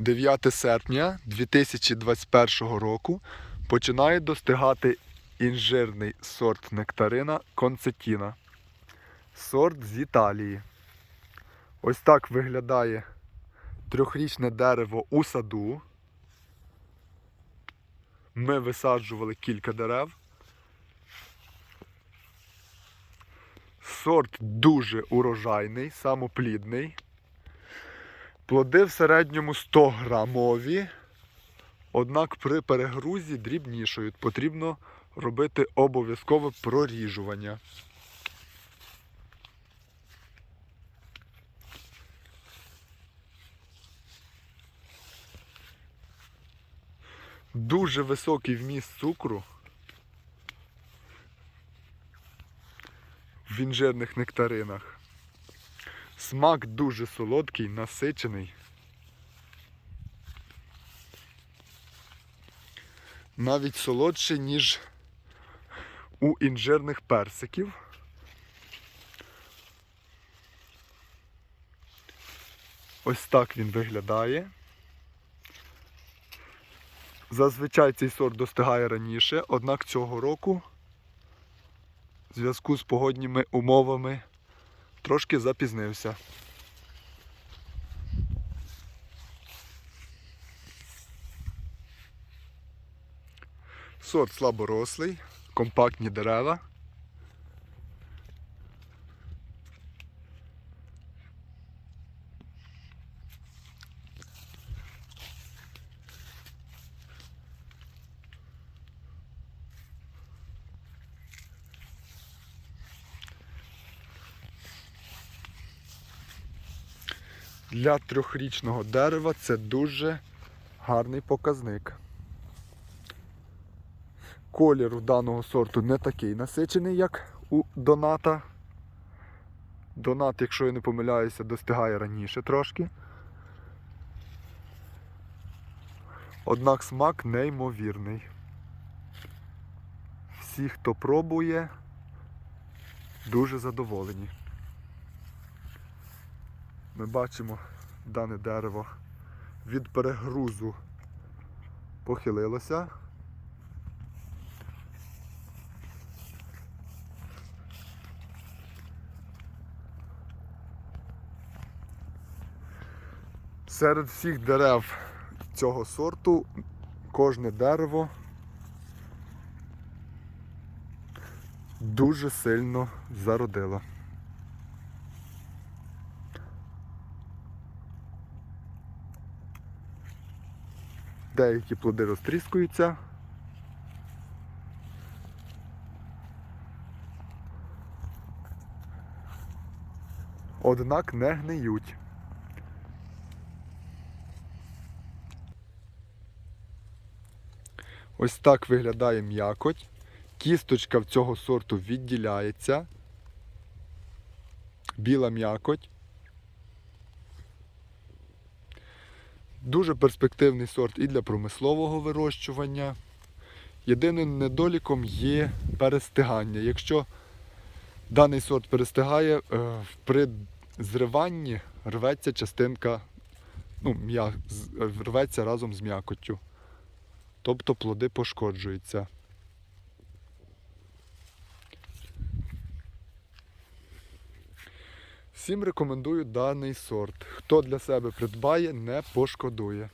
9 серпня 2021 року починає достигати інжирний сорт нектарина концетіна. Сорт з Італії. Ось так виглядає трьохрічне дерево у саду. Ми висаджували кілька дерев. Сорт дуже урожайний, самоплідний. Плоди в середньому 100 грамові, однак при перегрузі дрібнішають. Потрібно робити обов'язкове проріжування. Дуже високий вміст цукру в інжирних нектаринах. Смак дуже солодкий, насичений. Навіть солодший, ніж у інжирних персиків. Ось так він виглядає. Зазвичай цей сорт достигає раніше, однак цього року в зв'язку з погодніми умовами трошки запізнився. Сорт слаборослий, компактні дерева. Для трьохрічного дерева це дуже гарний показник. Колір у даного сорту не такий насичений, як у доната. Донат, якщо я не помиляюся, достигає раніше трошки. Однак смак неймовірний. Всі, хто пробує, дуже задоволені. Ми бачимо дане дерево від перегрузу похилилося. Серед всіх дерев цього сорту кожне дерево дуже сильно зародило. Деякі плоди розтріскуються. Однак не гниють. Ось так виглядає м'якоть. Кісточка в цього сорту відділяється. Біла м'якоть. Дуже перспективний сорт і для промислового вирощування. Єдиним недоліком є перестигання. Якщо даний сорт перестигає, е, при зриванні рветься частинка, ну, м'я- рветься разом з м'якоттю. Тобто плоди пошкоджуються. Всім рекомендую даний сорт. Хто для себе придбає, не пошкодує.